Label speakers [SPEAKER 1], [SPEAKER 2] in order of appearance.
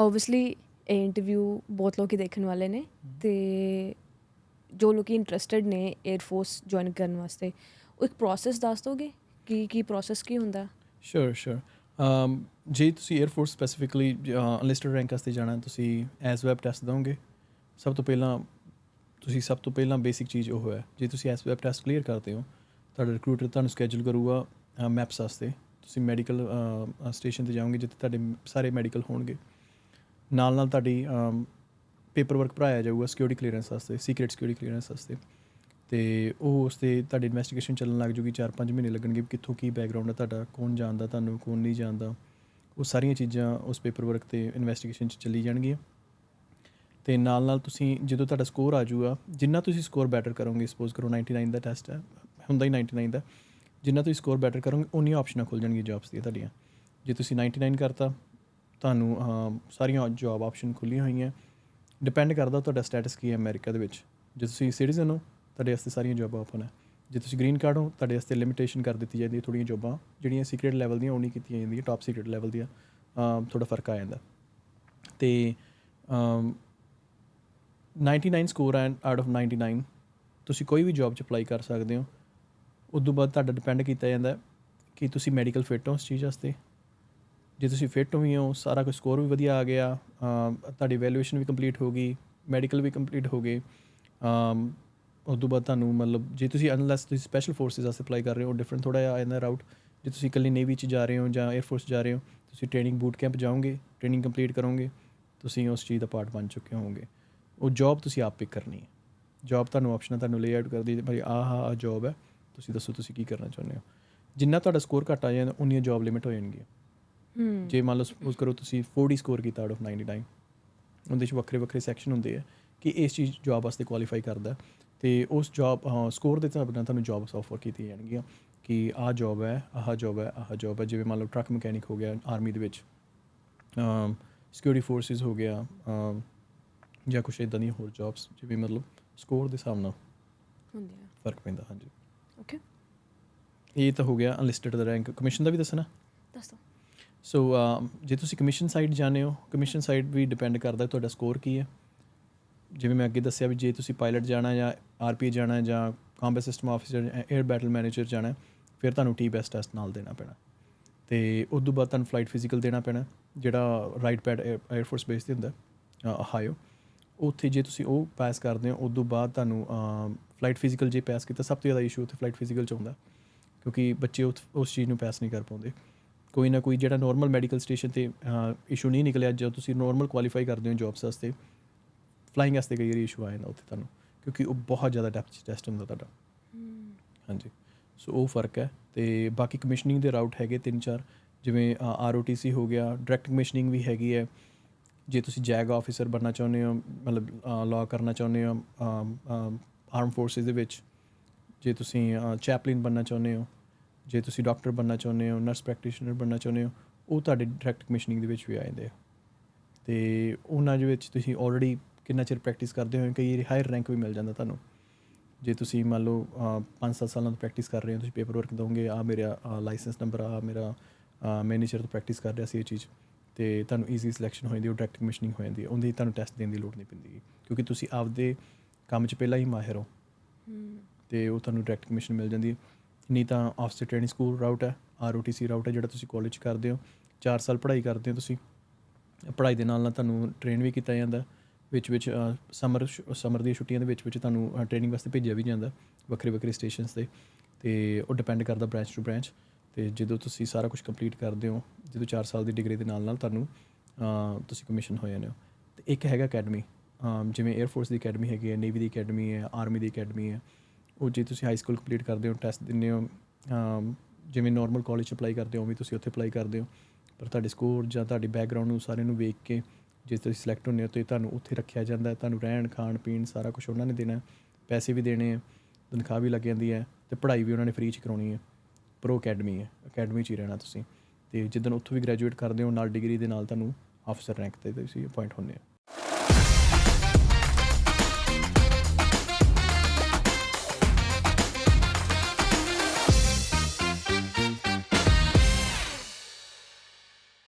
[SPEAKER 1] Obviously ਇਹ interview ਬਹੁਤ ਲੋਕੀ ਦੇਖਣ ਵਾਲੇ ਨੇ ਤੇ ਜੋ ਲੋਕੀ ਇੰਟਰਸਟਿਡ ਨੇ 에ਅਰ ਫੋਰਸ ਜੁਆਇਨ ਕਰਨ ਵਾਸਤੇ ਉਹ ਇੱਕ ਪ੍ਰੋਸੈਸ ਦੱਸ ਦੋਗੇ? ਕੀ ਕੀ ਪ੍ਰੋਸੈਸ ਕੀ ਹੁੰਦਾ?
[SPEAKER 2] ਸ਼ੋਰ ਸ਼ੋਰ um ਜੇ ਤੁਸੀਂ air force specifically enlisted rank ਵਾਸਤੇ ਜਾਣਾ ਤੁਸੀਂ ਐਸ ਵੈਬ ਟੈਸਟ ਦੋਗੇ ਸਭ ਤੋਂ ਪਹਿਲਾਂ ਤੁਸੀਂ ਸਭ ਤੋਂ ਪਹਿਲਾਂ ਬੇਸਿਕ ਚੀਜ਼ ਉਹ ਹੈ ਜੇ ਤੁਸੀਂ ਐਸ ਵੈਬ ਟੈਸਟ ਕਲੀਅਰ ਕਰਦੇ ਹੋ ਤੁਹਾਡਾ ਰਿਕਰੂਟਰ ਤੁਹਾਨੂੰ ਸਕੇਜੂਲ ਕਰੂਗਾ ਮੈਪਸ ਵਾਸਤੇ ਤੁਸੀਂ ਮੈਡੀਕਲ ਸਟੇਸ਼ਨ ਤੇ ਜਾਓਗੇ ਜਿੱਥੇ ਤੁਹਾਡੇ ਸਾਰੇ ਮੈਡੀਕਲ ਹੋਣਗੇ। ਨਾਲ ਨਾਲ ਤੁਹਾਡੀ ਪੇਪਰ ਵਰਕ ਭਰਾਇਆ ਜਾਊਗਾ ਸਿਕਿਉਰਿਟੀ ਕਲੀਅਰੈਂਸ ਵਾਸਤੇ ਸੀਕ੍ਰੀਟ ਸਿਕਿਉਰਿਟੀ ਕਲੀਅਰੈਂਸ ਵਾਸਤੇ। ਤੇ ਉਹ ਉਸ ਤੇ ਤੁਹਾਡੀ ਇਨਵੈਸਟੀਗੇਸ਼ਨ ਚੱਲਣ ਲੱਗ ਜੂਗੀ 4-5 ਮਹੀਨੇ ਲੱਗਣਗੇ ਵੀ ਕਿੱਥੋਂ ਕੀ ਬੈਕਗ੍ਰਾਉਂਡ ਹੈ ਤੁਹਾਡਾ, ਕੌਣ ਜਾਣਦਾ ਤੁਹਾਨੂੰ, ਕੌਣ ਨਹੀਂ ਜਾਣਦਾ। ਉਹ ਸਾਰੀਆਂ ਚੀਜ਼ਾਂ ਉਸ ਪੇਪਰ ਵਰਕ ਤੇ ਇਨਵੈਸਟੀਗੇਸ਼ਨ 'ਚ ਚੱਲੀ ਜਾਣਗੀਆਂ। ਤੇ ਨਾਲ ਨਾਲ ਤੁਸੀਂ, ਜਦੋਂ ਤੁਹਾਡਾ ਸਕੋਰ ਆ ਜੂਗਾ, ਜਿੰਨਾ ਤੁਸੀਂ ਸਕੋਰ ਬੈਟਰ ਕਰੋਗੇ ਸਪੋਜ਼ ਕਰੋ 99 ਦਾ ਟੈਸਟ ਹੈ, ਹੁੰਦਾ ਹੀ 99 ਦਾ, ਜਿੰਨਾ ਤੁਸੀਂ ਸਕੋਰ ਬੈਟਰ ਕਰੋਗੇ, ਉਨੀਆਂ ਆਪਸ਼ਨਾਂ ਖੁੱਲ ਜਾਣਗੀਆਂ ਜੌਬਸ ਦੀਆਂ ਤੁਹਾਡੀਆਂ। ਜੇ ਤੁਸੀਂ 99 ਕਰਤਾ ਤੁਹਾਨੂੰ ਸਾਰੀਆਂ ਜੌਬ ਆਪਸ਼ਨ ਖੁੱਲੀਆਂ ਹੋਈਆਂ। ਡਿਪੈਂਡ ਕਰਦਾ ਤੁਹਾਡਾ ਸਟੇਟਸ ਕੀ ਹੈ ਅਮਰੀਕਾ ਦੇ ਵਿੱਚ। ਜੇ ਤੁਸੀਂ ਸਿਟੀਜ਼ਨ ਹੋ ਤੁਹਾਡੇ ਵਾਸਤੇ ਸਾਰੀਆਂ ਜੌਬਾਂ ਓਪਨ ਹੈ। ਜੇ ਤੁਸੀਂ ਗ੍ਰੀਨ ਕਾਰਡ ਹੋ ਤੁਹਾਡੇ ਵਾਸਤੇ ਲਿਮਿਟੇਸ਼ਨ ਕਰ ਦਿੱਤੀ ਜਾਂਦੀ ਹੈ ਥੋੜੀਆਂ ਜੌਬਾਂ ਜਿਹੜੀਆਂ ਸੀਕ੍ਰੀਟ ਲੈਵਲ ਦੀਆਂ ਉਹ ਨਹੀਂ ਕੀਤੀਆਂ ਜਾਂਦੀਆਂ ਟਾਪ ਸੀਕ੍ਰੀਟ ਲੈਵਲ ਦੀਆਂ। ਅਮ, ਥੋੜਾ ਫ਼ਰਕ ਆ ਜਾਂਦਾ। ਤੇ um, 99 score and out of 99 ਤੁਸੀਂ ਕੋਈ ਵੀ ਜੌਬ 'ਚ ਅਪਲਾਈ ਕਰ ਸਕਦੇ ਹੋ। ਉਸ ਤੋਂ ਬਾਅਦ ਤੁਹਾਡਾ ਡਿਪੈਂਡ ਕੀਤਾ ਜਾਂਦਾ ਕਿ ਤੁਸੀਂ ਮੈਡੀਕਲ ਫਿਟ ਹੋ ਉਸ ਚੀਜ਼ ਵਾਸਤੇ। ਜੇ ਤੁਸੀਂ ਫਿਟ ਵੀ ਹੋ ਸਾਰਾ ਕੁਝ ਸਕੋਰ ਵੀ ਵਧੀਆ ਆ ਗਿਆ ਅਮ, ਤੁਹਾਡੀ ਵੈਲਿਊਏਸ਼ਨ ਵੀ ਕੰਪਲੀਟ ਹੋ ਗਈ ਮੈਡੀਕਲ ਵੀ ਕੰਪਲੀਟ ਹੋ ਗਏ ਅਮ, ਉਸ ਤੋਂ ਬਾਅਦ ਤੁਹਾਨੂੰ ਮਤਲਬ ਜੇ ਤੁਸੀਂ ਅਨਲੈਸ ਤੁਸੀਂ ਸਪੈਸ਼ਲ ਫੋਰਸਿਸ ਵਾਸਤੇ ਅਪਲਾਈ ਕਰ ਰਹੇ ਹੋ ਡਿਫਰੈਂਟ ਥੋੜਾ ਜਿਹਾ ਆ ਜਾਂਦਾ ਰਾਊਟ ਜੇ ਤੁਸੀਂ ਇਕੱਲੀ ਨੇਵੀ 'ਚ ਜਾ ਰਹੇ ਹੋ ਜਾਂ 에ਅਰ ਫੋਰਸ ਜਾ ਰਹੇ ਹੋ ਤੁਸੀਂ ਟ੍ਰੇਨਿੰਗ ਬੂਟ ਕੈਂਪ ਜਾਓਗੇ ਟ੍ਰੇਨਿੰਗ ਕੰਪਲੀਟ ਕਰੋਗੇ ਤੁਸੀਂ ਉਸ ਚੀਜ਼ ਦਾ ਪਾਰਟ ਬਣ ਚੁੱਕੇ ਹੋਵੋਗੇ ਉਹ ਜੌਬ ਤੁਸੀਂ ਆਪ ਪਿਕ ਕਰਨੀ ਹੈ ਜੌਬ ਤੁਹਾਨੂੰ ਆਪਸ਼ਨਾਂ ਤੁਹਾਨੂੰ ਲੇਆਊਟ ਕਰਦੀ ਹੈ ਭਾਈ ਆਹ ਆਹ ਜੌਬ ਹੈ ਤੁਸੀਂ ਦੱਸੋ ਤੁਸੀਂ ਕੀ ਕਰਨਾ ਚਾਹੁੰਦੇ ਹੋ ਜਿੰਨਾ ਤੁਹਾਡਾ ਸਕੋਰ ਘੱਟ ਆ ਜਾਂਦਾ ਉਨੀਆਂ ਜੌਬ ਲਿਮਿਟ ਹੋ ਜਾਣਗੀਆਂ
[SPEAKER 1] ਹੂੰ
[SPEAKER 2] ਜੇ ਮੰਨ ਲਓ ਸਪੋਜ਼ ਕਰੋ ਤੁਸੀਂ 40 ਸਕੋਰ ਕੀਤਾ ਆਊਟ ਆਫ 99 ਉਹਦੇ ਵਿੱਚ ਵੱਖਰੇ ਵੱਖਰੇ ਸੈਕਸ਼ਨ ਹੁੰਦੇ ਆ ਕਿ ਇਸ ਚੀਜ਼ ਜੌਬ ਵਾਸਤੇ ਕੁਆਲੀਫਾਈ ਕਰਦਾ ਤੇ ਉਸ ਜੌਬ ਸਕੋਰ ਦੇ ਹਿਸਾਬ ਨਾਲ ਤੁਹਾਨੂੰ ਜੌਬਸ ਆਫਰ ਕੀਤੀਆਂ ਜਾਣਗੀਆਂ ਕਿ ਆਹ ਜੌਬ ਹੈ ਆਹ ਜੌਬ ਹੈ ਆਹ ਜੌਬ ਹੈ। ਜਿਵੇਂ ਮੰਨ ਲਓ ਟਰੱਕ ਮਕੈਨਿਕ ਹੋ ਗਿਆ ਆਰਮੀ ਦੇ ਵਿੱਚ ਸਿਕਿਉਰਿਟੀ ਫੋਰਸਿਸ ਹੋ ਗਿਆ ਜਾਂ ਕੁਛ ਇਦਾਂ ਦੀਆਂ ਹੋਰ ਜੌਬਸ ਜਿਵੇਂ ਮਤਲਬ ਸਕੋਰ ਦੇ ਹਿਸਾਬ ਨਾਲ
[SPEAKER 1] ਹੁੰਦੀ ਆ।
[SPEAKER 2] ਫ਼ਰਕ ਪੈਂਦਾ ਹਾਂਜੀ।
[SPEAKER 1] ਓਕੇ
[SPEAKER 2] ਇਹ ਤਾਂ ਹੋ ਗਿਆ ਅਨਲਿਸਟਡ ਦਾ ਰੈਂਕ ਕਮਿਸ਼ਨ ਦਾ ਵੀ ਦੱਸਣਾ? ਸੋ um, ਜੇ ਤੁਸੀਂ ਕਮਿਸ਼ਨ ਸਾਈਡ ਜਾਣੇ ਹੋ ਕਮਿਸ਼ਨ ਸਾਈਡ ਵੀ ਡਿਪੈਂਡ ਕਰਦਾ ਤੁਹਾਡਾ ਸਕੋਰ ਕੀ ਹੈ। ਜਿਵੇਂ ਮੈਂ ਅੱਗੇ ਦੱਸਿਆ ਵੀ ਜੇ ਤੁਸੀਂ ਪਾਇਲਟ ਜਾਣਾ ਜਾਂ ਆਰਪੀ ਜਾਣਾ ਜਾਂ combat system officer air battle manager ਜਾਣਾ, ਫਿਰ ਤੁਹਾਨੂੰ ਟੀ ਬੈਸਟ ਟੈਸਟ ਨਾਲ ਦੇਣਾ ਪੈਣਾ। ਤੇ ਉਸ ਤੋਂ ਬਾਅਦ ਤੁਹਾਨੂੰ ਫਲਾਈਟ ਫਿਜ਼ੀਕਲ ਦੇਣਾ ਪੈਣਾ, ਜਿਹੜਾ Wright Patt air force base ਤੇ ਹੁੰਦਾ ਹਾਇਓ ਉੱਥੇ ਜੇ ਤੁਸੀਂ ਉਹ ਪਾਸ ਕਰਦੇ ਹੋ ਉਸ ਤੋਂ ਬਾਅਦ ਤੁਹਾਨੂੰ ਫਲਾਈਟ ਫਿਜ਼ੀਕਲ ਜੇ ਪਾਸ ਕੀਤਾ, ਸਭ ਤੋਂ ਜ਼ਿਆਦਾ ਇਸ਼ੂ ਉੱਥੇ ਫਲਾਈਟ ਫਿਜ਼ੀਕਲ ਚ ਹੁੰਦਾ। ਕਿਉਂਕਿ ਬੱਚੇ ਉਸ ਉਸ ਚੀਜ਼ ਨੂੰ ਪਾਸ ਨਹੀਂ ਕਰ ਪਾਉਂਦੇ। ਕੋਈ ਨਾ ਕੋਈ ਜਿਹੜਾ ਨਾਰਮਲ ਮੈਡੀਕਲ ਸਟੇਸ਼ਨ ਤੇ ਇਸ਼ੂ ਨਹੀਂ ਨਿਕਲਿਆ, ਜਦੋਂ ਤੁਸੀਂ ਨਾਰਮਲ ਕੁਆਲੀਫਾਈ ਕਰਦੇ ਹੋ ਜੌਬਸ ਵਾਸਤੇ ਫਲਾਈਂਗ ਵਾਸਤੇ ਕਈ ਵਾਰੀ ਇਸ਼ੂ ਆ ਜਾਂਦਾ ਉੱਥੇ ਤੁਹਾਨੂੰ, ਕਿਉਂਕਿ ਉਹ ਬਹੁਤ ਜ਼ਿਆਦਾ ਡੈਪਥ ਟੈਸਟ ਹੁੰਦਾ ਤੁਹਾਡਾ। ਹਾਂਜੀ। ਸੋ ਉਹ ਫ਼ਰਕ ਹੈ ਤੇ ਬਾਕੀ ਕਮਿਸ਼ਨਿੰਗ ਦੇ ਰਾਊਟ ਹੈਗੇ ਤਿੰਨ ਚਾਰ, ਜਿਵੇਂ ਆਰਓਟੀਸੀ ਹੋ ਗਿਆ ਡਾਇਰੈਕਟ ਕਮਿਸ਼ਨਿੰਗ ਵੀ ਹੈਗੀ ਹੈ। ਜੇ ਤੁਸੀਂ ਜੈਗ ਆਫੀਸਰ ਬਣਨਾ ਚਾਹੁੰਦੇ ਹੋ, ਮਤਲਬ ਲਾਅ ਕਰਨਾ ਚਾਹੁੰਦੇ ਹੋ ਆਰਮ ਫੋਰਸਿਸ ਦੇ ਵਿੱਚ, ਜੇ ਤੁਸੀਂ ਚੈਪਲਿਨ ਬਣਨਾ ਚਾਹੁੰਦੇ ਹੋ ਜੇ ਤੁਸੀਂ ਡਾਕਟਰ ਬਣਨਾ ਚਾਹੁੰਦੇ ਹੋ ਨਰਸ ਪ੍ਰੈਕਟੀਸ਼ਨਰ ਬਣਨਾ ਚਾਹੁੰਦੇ ਹੋ ਉਹ ਤੁਹਾਡੇ ਡਾਇਰੈਕਟ ਕਮਿਸ਼ਨਿੰਗ ਦੇ ਵਿੱਚ ਵੀ ਆ ਜਾਂਦੇ ਆ। ਤੇ ਉਹਨਾਂ ਦੇ ਵਿੱਚ ਤੁਸੀਂ ਆਲਰੇਡੀ ਕਿੰਨਾ ਚਿਰ ਪ੍ਰੈਕਟਿਸ ਕਰਦੇ ਹੋ ਕਈ ਹਾਇਰ ਰੈਂਕ ਵੀ ਮਿਲ ਜਾਂਦਾ ਤੁਹਾਨੂੰ। ਜੇ ਤੁਸੀਂ ਮੰਨ ਲਓ 5-7 ਸਾਲਾਂ ਤੋਂ ਪ੍ਰੈਕਟਿਸ ਕਰ ਰਹੇ ਹੋ ਤੁਸੀਂ ਪੇਪਰ ਵਰਕ ਦੋਗੇ ਆ ਮੇਰਾ ਲਾਇਸੈਂਸ ਨੰਬਰ ਆ ਮੇਰਾ ਮੈਨੇਜਰ ਤੋਂ ਪ੍ਰੈਕਟਿਸ ਕਰ ਰਿਹਾ ਸੀ ਇਹ ਚੀਜ਼ ਤੇ ਤੁਹਾਨੂੰ ਈਜ਼ੀ ਸਿਲੈਕਸ਼ਨ ਹੋ ਜਾਂਦੀ ਉਹ ਡਾਇਰੈਕਟ ਕਮਿਸ਼ਨਿੰਗ ਹੋ ਜਾਂਦੀ ਹੈ। ਉਹਦੀ ਤੁਹਾਨੂੰ ਟੈਸਟ ਦੇਣ ਦੀ ਲੋੜ ਨਹੀਂ ਪੈਂਦੀ ਕਿਉਂਕਿ ਤੁਸੀਂ ਆਪਦੇ ਕੰਮ 'ਚ ਪਹਿਲਾਂ ਹੀ ਮਾਹਿਰ ਹੋ।
[SPEAKER 1] ਹੂੰ।
[SPEAKER 2] ਤੇ ਉਹ ਤੁਹਾਨੂੰ ਡਾਇਰੈਕਟ ਕਮਿਸ਼ਨ ਮਿਲ ਜਾਂਦੀ ਹੈ। ਨਹੀਂ ਤਾਂ ਆਫਸਰ ਟ੍ਰੇਨਿੰਗ ਸਕੂਲ ਰਾਊਟ ਹੈ ਆਰਓਟੀਸੀ ਰਾਊਟ ਹੈ ਜਿਹੜਾ ਤੁਸੀਂ ਕਾਲਜ 'ਚ ਕਰਦੇ ਹੋ। 4 ਸਾਲ ਪੜ੍ਹਾਈ ਕਰਦੇ ਹੋ ਤੁਸੀਂ। ਪੜ੍ਹਾਈ ਦੇ ਨਾਲ ਨਾਲ ਤੁਹਾਨੂੰ ਟ੍ਰੇਨ ਵੀ ਕੀਤਾ ਜਾਂਦਾ ਵਿੱਚ ਵਿੱਚ ਸਮਰ ਸਮਰ ਦੀਆਂ ਛੁੱਟੀਆਂ ਦੇ ਵਿੱਚ ਵਿੱਚ ਤੁਹਾਨੂੰ ਟ੍ਰੇਨਿੰਗ ਵਾਸਤੇ ਭੇਜਿਆ ਵੀ ਜਾਂਦਾ ਵੱਖਰੇ ਵੱਖਰੇ ਸਟੇਸ਼ਨਸ ਤੇ। ਤੇ ਉਹ ਡਿਪੈਂਡ ਕਰਦਾ ਬ੍ਰਾਂਚ ਟੂ ਬ੍ਰਾਂਚ ਤੇ ਜਦੋਂ ਤੁਸੀਂ ਸਾਰਾ ਕੁਝ ਕੰਪਲੀਟ ਕਰਦੇ ਹੋ, ਜਦੋਂ 4 ਸਾਲ ਦੀ ਡਿਗਰੀ ਦੇ ਨਾਲ ਨਾਲ ਤੁਹਾਨੂੰ ਤੁਸੀਂ ਕਮਿਸ਼ਨ ਹੋ ਜਾਂਦੇ ਹੋ। ਤੇ ਇੱਕ ਹੈਗਾ ਅਕੈਡਮੀ ਜਿਵੇਂ 에ਅਰ ਫੋਰਸ ਦੀ ਅਕੈਡਮੀ ਹੈਗੀ ਹੈ ਨੇਵੀ ਦੀ ਅਕੈਡਮੀ ਹੈ ਆਰਮੀ ਦੀ ਅਕੈਡਮੀ ਹੈ। ਉਹ ਜੇ ਤੁਸੀਂ ਹਾਈ ਸਕੂਲ ਕੰਪਲੀਟ ਕਰਦੇ ਹੋ ਟੈਸਟ ਦਿੰਦੇ ਹੋ ਜਿਵੇਂ ਨਾਰਮਲ ਕਾਲਜ 'ਚ ਅਪਲਾਈ ਕਰਦੇ ਹੋ, ਉਵੇਂ ਤੁਸੀਂ ਉੱਥੇ ਅਪਲਾਈ ਕਰਦੇ ਹੋ। ਪਰ ਤੁਹਾਡੇ ਸਕੋਰ ਜਾਂ ਤੁਹਾਡੀ ਬੈਕਗ੍ਰਾਉਂਡ ਨੂੰ ਸਾਰੇ ਨੂੰ ਵੇਖ ਕੇ ਜੇ ਤੁਸੀਂ ਸਿਲੈਕਟ ਹੁੰਦੇ ਹੋ ਤੇ ਤੁਹਾਨੂੰ ਉੱਥੇ ਰੱਖਿਆ ਜਾਂਦਾ ਹੈ। ਤੁਹਾਨੂੰ ਰਹਿਣ, ਖਾਣ, ਪੀਣ ਸਾਰਾ ਕੁਝ ਉਹਨਾਂ ਨੇ ਦੇਣਾ ਪੈਸੇ ਵੀ ਦੇਣੇ ਹੈ, ਤਨਖਾਹ ਵੀ ਲੱਗ ਜਾਂਦੀ ਹੈ ਤੇ ਪੜ੍ਹਾਈ ਵੀ ਉਹਨਾਂ ਨੇ ਫ੍ਰੀ 'ਚ ਕਰਾਉਣੀ ਹੈ। ਪ੍ਰੋ ਅਕੈਡਮੀ ਹੈ ਅਕੈਡਮੀ 'ਚ ਹੀ ਰਹਿਣਾ ਤੁਸੀਂ। ਤੇ ਜਿੱਦਣ ਉੱਥੋਂ ਵੀ ਗ੍ਰੈਜੂਏਟ ਕਰਦੇ ਹੋ, ਨਾਲ ਡਿਗਰੀ ਦੇ ਨਾਲ ਤੁਹਾਨੂੰ ਅਫਸਰ ਰੈਂਕ ਤੇ ਤੁਸੀਂ ਅਪਾਇੰਟ ਹੁੰਦੇ ਹੋ।